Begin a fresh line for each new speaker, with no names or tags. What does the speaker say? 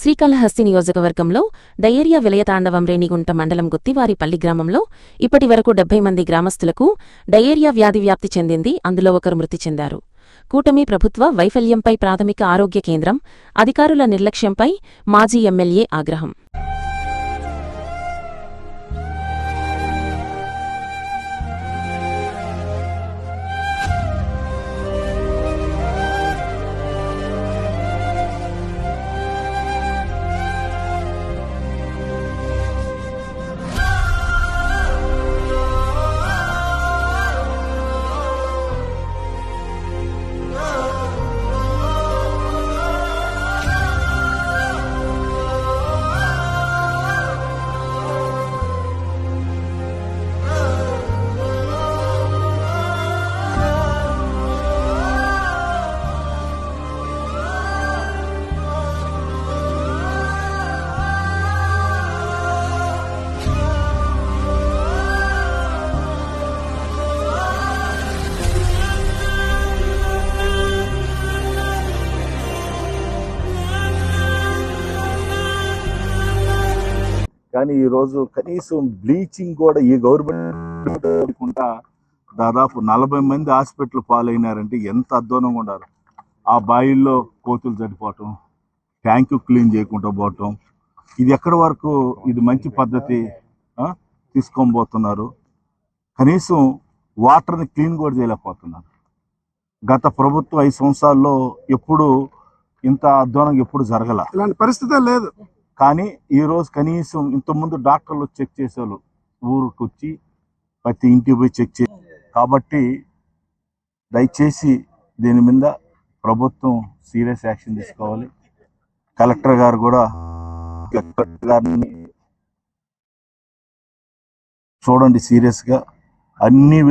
శ్రీకాళహస్తి నియోజకవర్గంలో డయేరియా విలయతాండవం రేణిగుంట మండలం గుత్తివారిపల్లి గ్రామంలో ఇప్పటి వరకు డెబ్బై మంది గ్రామస్తులకు డయేరియా వ్యాధి వ్యాప్తి చెందింది. అందులో ఒకరు మృతి చెందారు. కూటమి ప్రభుత్వ వైఫల్యంపై ప్రాథమిక ఆరోగ్య కేంద్రం అధికారుల నిర్లక్ష్యంపై మాజీ ఎమ్మెల్యే ఆగ్రహం.
కానీ ఈ రోజు కనీసం బ్లీచింగ్ కూడా ఈ గవర్నమెంట్ లేకుండా దాదాపు నలభై మంది హాస్పిటల్ పాలైనారంటే ఎంత అధ్వానంగా ఉండారు ఆ బాయిల్లో కోతులు చనిపోవటం ట్యాంకు క్లీన్ చేయకుండా పోవటం ఇది ఎక్కడి వరకు ఇది మంచి పద్ధతి ఆ? తీసుకొని పోతున్నారు. కనీసం వాటర్ని క్లీన్ కూడా చేయలేకపోతున్నారు. గత ప్రభుత్వ ఐదు సంవత్సరాల్లో ఎప్పుడు ఇంత అధ్వానం ఎప్పుడు జరగల.
ఇలాంటి పరిస్థితే లేదు.
కానీ ఈ రోజు కనీసం ఇంతకుముందు డాక్టర్లు చెక్ చేసేవాళ్ళు. ఊరికి వచ్చి ప్రతి ఇంటికి పోయి చెక్ చే కాబట్టి దయచేసి దీని మీద ప్రభుత్వం సీరియస్ యాక్షన్ తీసుకోవాలి. కలెక్టర్ గారు కూడా కలెక్టర్ గారిని చూడండి సీరియస్గా. అన్ని